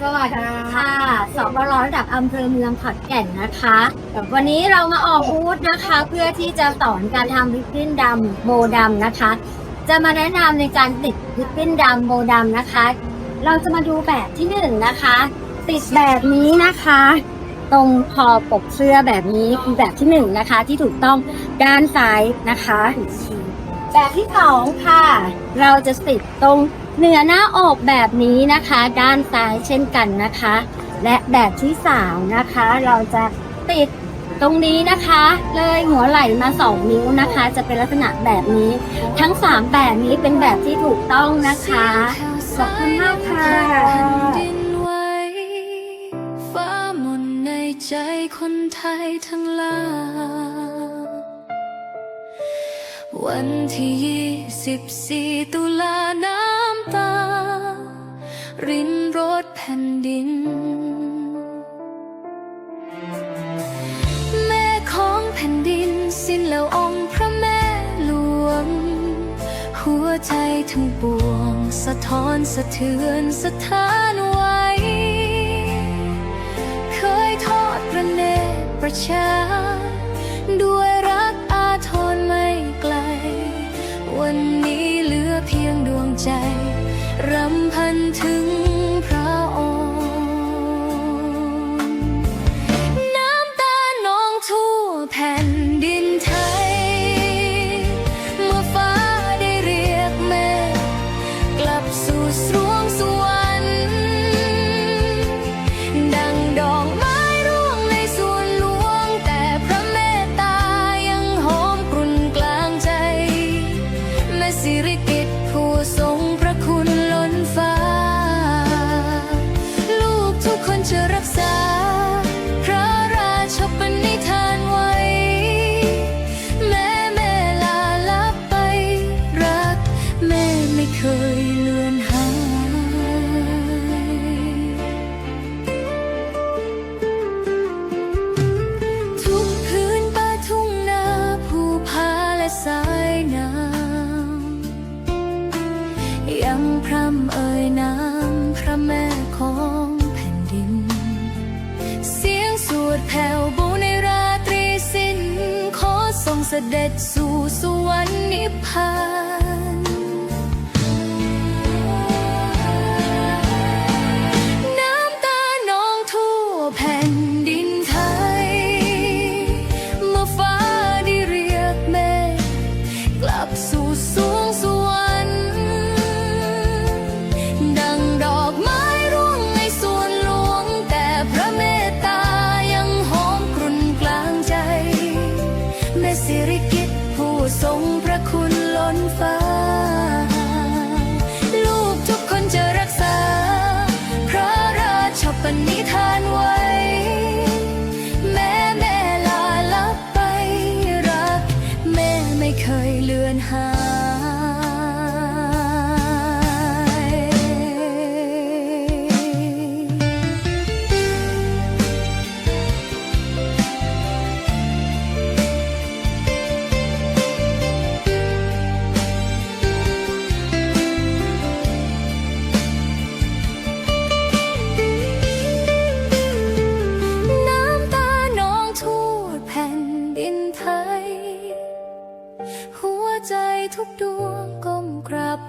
สวัสดีค่ะค่ะสปรระดับอำเภอเมืองขอนแก่นนะคะ วันนี้เรามาออกบูธนะคะ เพื่อที่จะสอนการทำริบบิ้นดำโบดำนะคะ จะมาแนะนำในการติดริบบิ้นดำโบดำนะคะ เราจะมาดูแบบที่หนึ่งนะคะ ติดแบบนี้นะคะ ตรงคอปกเสื้อแบบนี้คือแบบที่หนึ่งนะคะ ที่ถูกต้องด้านซ้ายนะคะ แบบที่สองค่ะ เราจะติดตรงเหนือหน้าอกแบบนี้นะคะ ด้านซ้ายเช่นกันนะคะ และแบบที่สามนะคะ เราจะติดตรงนี้นะคะ เลยหัวไหล่มาสองนิ้วนะคะ จะเป็นลักษณะแบบนี้ ทั้งสามแบบนี้เป็นแบบที่ถูกต้องนะคะขอบคุณมากค่ะฟ้ามนในใจคนไทยทั้งหลาย วันที่24ตุลาน้ำตา รินรดแผ่นดิน แม่ของแผ่นดินสิ้นแล้วองค์พระแม่หลวง หัวใจทั้งปวง สะท้อนสะเทือนสถานำเอ่ยน้ำพระแม่ของแผ่นดิน เสียงสวดแผ่วบูในราตรีสิ้น ขอส่งเสด็จสู่สวรรค์นิพพานน้ำตานองทั่วแผ่น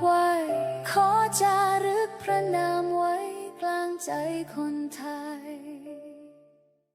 ไว้ ขอจารึกพระนามไว้กลางใจคนไทย